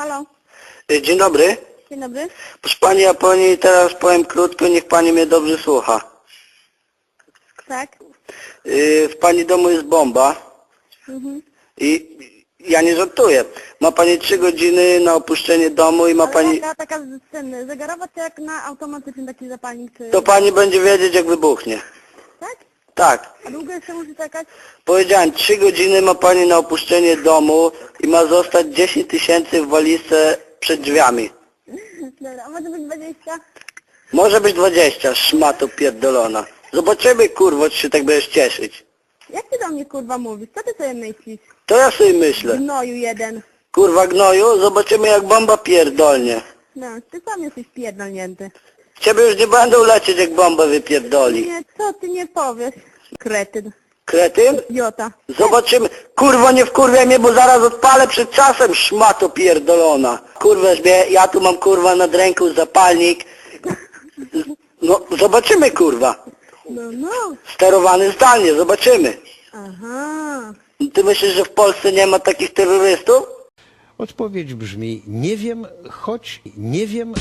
Halo, Y, Dzień dobry. dzień dobry. Proszę Pani, ja Pani teraz powiem krótko, niech Pani mnie dobrze słucha. Tak? Y, W Pani domu jest bomba Mhm. i ja nie żartuję. Ma Pani trzy godziny na opuszczenie domu i ma Ale Pani... taka z- ten, zegarowa czy jak na automatyczny taki zapalnik, czy... To Pani będzie wiedzieć jak wybuchnie. Tak? A długo jeszcze czekać? Powiedziałem, trzy godziny ma Pani na opuszczenie domu i ma zostać 10 tysięcy w walizce przed drzwiami. Dobra, a może być 20? Może być 20, szmato pierdolona. Zobaczymy kurwa, czy się tak będziesz cieszyć. Jak ty do mnie kurwa mówisz? Co ty sobie myślisz? To ja sobie myślę. Gnoju jeden. Kurwa gnoju, zobaczymy jak bomba pierdolnie. No, ty sam jesteś pierdolnięty. Ciebie już nie będą lecieć jak bomba wypierdoli. Nie, co ty nie powiesz? Kretyn. Kretyn? Jota. Zobaczymy. Kurwa nie wkurwiaj mnie, bo zaraz odpalę przed czasem, szmato pierdolona. Kurwa mnie, ja tu mam kurwa nad ręką zapalnik. No, zobaczymy kurwa. No, no. Sterowany zdalnie, zobaczymy. Aha. Ty myślisz, że w Polsce nie ma takich terrorystów? Odpowiedź brzmi nie wiem, choć nie wiem,